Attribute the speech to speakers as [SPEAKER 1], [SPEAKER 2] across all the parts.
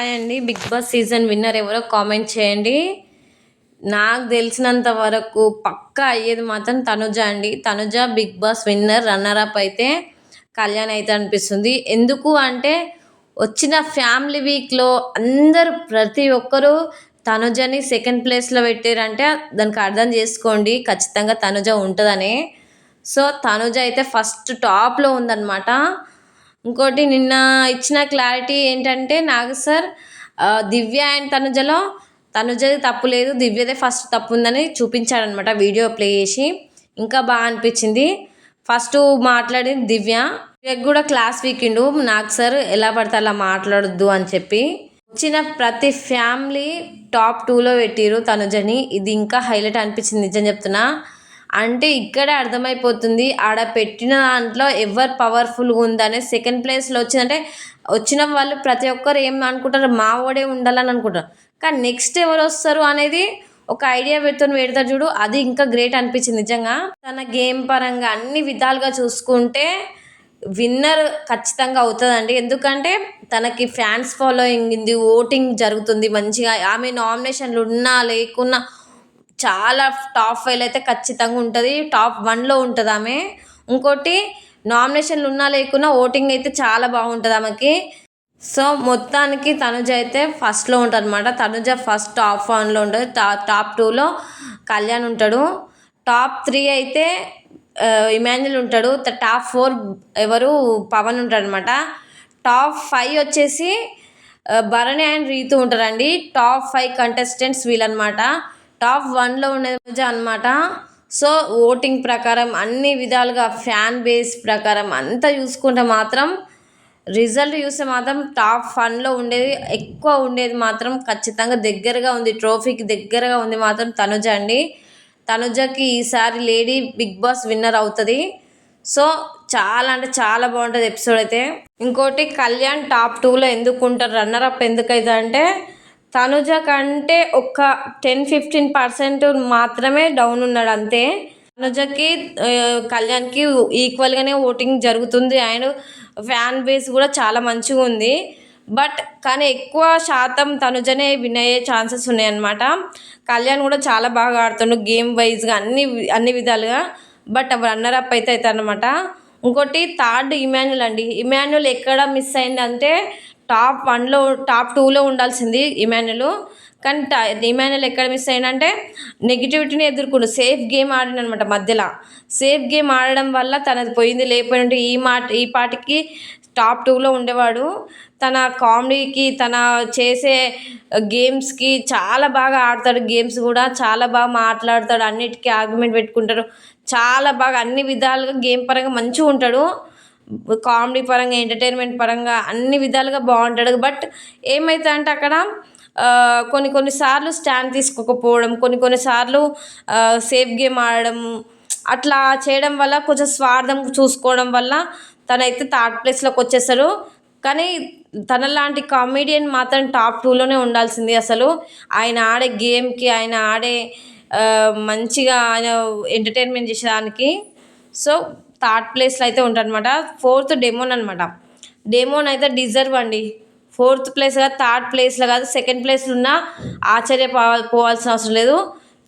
[SPEAKER 1] Hi అండి. Big boss season winner ఎవరో comment చేయండి. నాకు తెలిసినంత వరకు పక్కా అయ్యేది మాత్రం తనుజ అండి. Tanuja big boss winner runner up అయితే కళ్యాణ్ అయితే అనిపిస్తుంది. ఎందుకు అంటే వచ్చిన ఫ్యామిలీ వీక్లో అందరూ ప్రతి ఒక్కరూ తనుజని సెకండ్ ప్లేస్లో పెట్టారంటే దానికి అర్థం చేసుకోండి. ఖచ్చితంగా తనుజ ఉంటుందని. సో తనుజ అయితే ఫస్ట్ టాప్లో ఉందన్నమాట. ఇంకోటి నిన్న ఇచ్చిన క్లారిటీ ఏంటంటే నాగ సార్ దివ్య అండ్ తనుజలో తనుజది తప్పు లేదు దివ్యదే ఫస్ట్ తప్పు ఉందని చూపించాడనమాట వీడియో ప్లే చేసి. ఇంకా బాగా అనిపించింది. ఫస్ట్ మాట్లాడింది దివ్య. దివ్యకు కూడా క్లాస్ వీకిండు నాగ్ సార్ ఎలా పడితే అలా మాట్లాడొద్దు అని చెప్పి. వచ్చిన ప్రతి ఫ్యామిలీ టాప్ టూలో పెట్టిరు తనుజని. ఇది ఇంకా హైలైట్ అనిపించింది నిజం చెప్తున్నా. అంటే ఇక్కడే అర్థమైపోతుంది. ఆడ పెట్టిన దాంట్లో ఎవరు పవర్ఫుల్గా ఉందనే సెకండ్ ప్లేస్లో వచ్చిందంటే వచ్చిన వాళ్ళు ప్రతి ఒక్కరు ఏం అనుకుంటారు? మా ఓడే ఉండాలని అనుకుంటారు. కానీ నెక్స్ట్ ఎవరు వస్తారు అనేది ఒక ఐడియా పెడుతుంది పెడతారు చూడు. అది ఇంకా గ్రేట్ అనిపించింది నిజంగా. తన గేమ్ పరంగా అన్ని విధాలుగా చూసుకుంటే విన్నర్ ఖచ్చితంగా అవుతుందండి. ఎందుకంటే తనకి ఫ్యాన్స్ ఫాలోయింగ్ ఉంది ఓటింగ్ జరుగుతుంది మంచిగా. ఆమె నామినేషన్లు ఉన్నా లేకున్నా చాలా టాప్ ఫైవ్ అయితే ఖచ్చితంగా ఉంటుంది. టాప్ వన్లో ఉంటుంది ఆమె. ఇంకోటి నామినేషన్లు ఉన్నా లేకున్నా ఓటింగ్ అయితే చాలా బాగుంటుంది ఆమెకి. సో మొత్తానికి తనుజ అయితే ఫస్ట్లో ఉంటుంది అనమాట తనుజ ఫస్ట్ టాప్ వన్లో ఉంటుంది. టా టాప్ టూలో కళ్యాణ్ ఉంటాడు. టాప్ త్రీ అయితే ఇమాన్యుల్ ఉంటాడు. టాప్ ఫోర్ ఎవరు? పవన్ ఉంటాడు అనమాట టాప్ ఫైవ్ వచ్చేసి భరణి అండ్ రీతు ఉంటారండి. టాప్ ఫైవ్ కంటెస్టెంట్స్ వీళ్ళనమాట టాప్ వన్లో ఉండేది అనమాట సో ఓటింగ్ ప్రకారం అన్ని విధాలుగా ఫ్యాన్ బేస్ ప్రకారం అంతా చూసుకుంటే మాత్రం రిజల్ట్ చూస్తే మాత్రం టాప్ ఫన్లో ఉండేది ఎక్కువ ఉండేది మాత్రం ఖచ్చితంగా దగ్గరగా ఉంది ట్రోఫీకి దగ్గరగా ఉంది మాత్రం తనుజ అండి. తనుజకి ఈసారి లేడీ బిగ్ బాస్ విన్నర్ అవుతుంది. సో చాలా అంటే చాలా బాగుంటుంది ఎపిసోడ్ అయితే. ఇంకోటి కళ్యాణ్ టాప్ టూలో ఎందుకు ఉంటారు రన్నర్ అప్ ఎందుకైతే అంటే తనుజ కంటే ఒక టెన్ ఫిఫ్టీన్ పర్సెంట్ మాత్రమే డౌన్ ఉన్నాడు అంతే. తనుజకి కళ్యాణ్కి ఈక్వల్గానే ఓటింగ్ జరుగుతుంది. అండ్ ఫ్యాన్ బేస్ కూడా చాలా మంచిగా ఉంది. బట్ కానీ ఎక్కువ శాతం తనుజనే విన్ అయ్యే ఛాన్సెస్ ఉన్నాయన్నమాట. కళ్యాణ్ కూడా చాలా బాగా ఆడుతుండు గేమ్ వైజ్గా అన్ని అన్ని విధాలుగా. బట్ రన్నర్ అప్ అయితే అవుతారనమాట ఇంకోటి థర్డ్ ఇమాన్యుల్ అండి. ఇమాన్యుల్ ఎక్కడ మిస్ అయిందంటే టాప్ వన్లో టాప్ టూలో ఉండాల్సింది ఇమాన్యుల్. కానీ టా- ఇమాన్యుల్ ఎక్కడ మిస్ అయిందంటే నెగిటివిటీని ఎదుర్కొండు. సేఫ్ గేమ్ ఆడినమాట మధ్యలో. సేఫ్ గేమ్ ఆడడం వల్ల తనది పోయింది లేకపోయి ఉంటే ఈ మాట ఈ పాటికి టాప్ టూలో ఉండేవాడు. తన కామెడీకి తన చేసే గేమ్స్కి చాలా బాగా ఆడతాడు. గేమ్స్ కూడా చాలా బాగా మాట్లాడతాడు. అన్నిటికీ ఆర్గ్యుమెంట్ పెట్టుకుంటాడు. చాలా బాగా అన్ని విధాలుగా గేమ్ పరంగా మంచిగా ఉంటాడు. కామెడీ పరంగా ఎంటర్టైన్మెంట్ పరంగా అన్ని విధాలుగా బాగుంటాడు. బట్ ఏమైతే అంటే అక్కడ కొన్ని కొన్నిసార్లు స్టాండ్ తీసుకోకపోవడం కొన్ని కొన్నిసార్లు సేఫ్ గేమ్ ఆడడం అట్లా చేయడం వల్ల కొంచెం స్వార్థం చూసుకోవడం వల్ల తనైతే థర్డ్ ప్లేస్లోకి వచ్చేసాడు కానీ తనలాంటి కామెడియన్ మాత్రం టాప్ టూలోనే ఉండాల్సింది అసలు. ఆయన ఆడే గేమ్కి ఆయన ఆడే మంచిగా ఆయన ఎంటర్టైన్మెంట్ చేసేదానికి సో థర్డ్ ప్లేస్లో అయితే ఉంటాడనమాట ఫోర్త్ డెమోన్ అనమాట. డెమోన్ అయితే డిజర్వ్ అండి. ఫోర్త్ ప్లేస్ కాదు థర్డ్ ప్లేస్లో కాదు సెకండ్ ప్లేస్లో ఉన్న ఆశ్చర్య పోవాల్సిన అవసరం లేదు.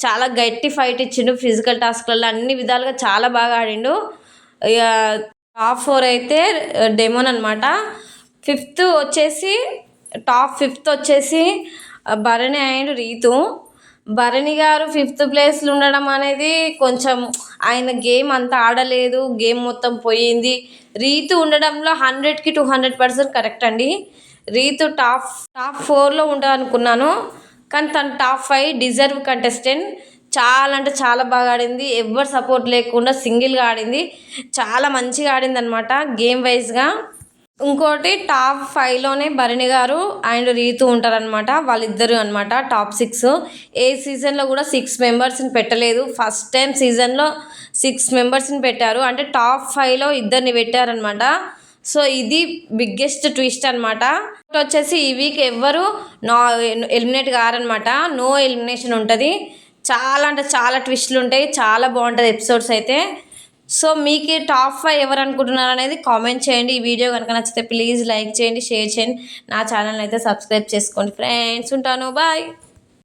[SPEAKER 1] చాలా గట్టి ఫైట్ ఇచ్చిండు ఫిజికల్ టాస్క్లలో అన్ని విధాలుగా చాలా బాగా ఆడిండు. ఇక టాప్ ఫోర్ అయితే డెమోన్ అనమాట. ఫిఫ్త్ వచ్చేసి టాప్ ఫిఫ్త్ వచ్చేసి భరణి అండ్ రీతు. భరణి గారు ఫిఫ్త్ ప్లేస్లో ఉండడం అనేది కొంచెం ఆయన గేమ్ అంత ఆడలేదు గేమ్ మొత్తం పోయింది. రీతు ఉండడంలో హండ్రెడ్కి టూ హండ్రెడ్ పర్సెంట్ కరెక్ట్ అండి. రీతు టాప్ టాప్ ఫోర్లో ఉండాలనుకున్నాను అనుకున్నాను. కానీ తను టాప్ ఫైవ్ డిజర్వ్ కంటెస్టెంట్. చాలా అంటే చాలా బాగా ఆడింది. ఎవరు సపోర్ట్ లేకుండా సింగిల్గా ఆడింది. చాలా మంచిగా ఆడింది అనమాట గేమ్ వైజ్గా. ఇంకోటి టాప్ ఫైవ్లోనే భరణి గారు అండ్ రీతు ఉంటారనమాట వాళ్ళిద్దరు అనమాట టాప్ సిక్స్. ఏ సీజన్లో కూడా సిక్స్ మెంబర్స్ని పెట్టలేదు. ఫస్ట్ టైం సీజన్లో సిక్స్ మెంబర్స్ని పెట్టారు. అంటే టాప్ ఫైవ్లో ఇద్దరిని పెట్టారనమాట సో ఇది బిగ్గెస్ట్ ట్విస్ట్ అనమాట వచ్చేసి ఈ వీక్ ఎవ్వరు నా ఎలిమినేట్ కారనమాట నో ఎలిమినేషన్ ఉంటుంది. చాలా అంటే చాలా ట్విస్ట్లు ఉంటాయి. చాలా బాగుంటుంది ఎపిసోడ్స్ అయితే. సో మీకు టాప్ ఫైవ్ ఎవరు అనుకుంటున్నారు అనేది కామెంట్ చేయండి. ఈ వీడియో కనుక నచ్చితే ప్లీజ్ లైక్ చేయండి షేర్ చేయండి. నా ఛానల్ అయితే సబ్స్క్రైబ్ చేసుకోండి. ఫ్రెండ్స్ ఉంటాను. బాయ్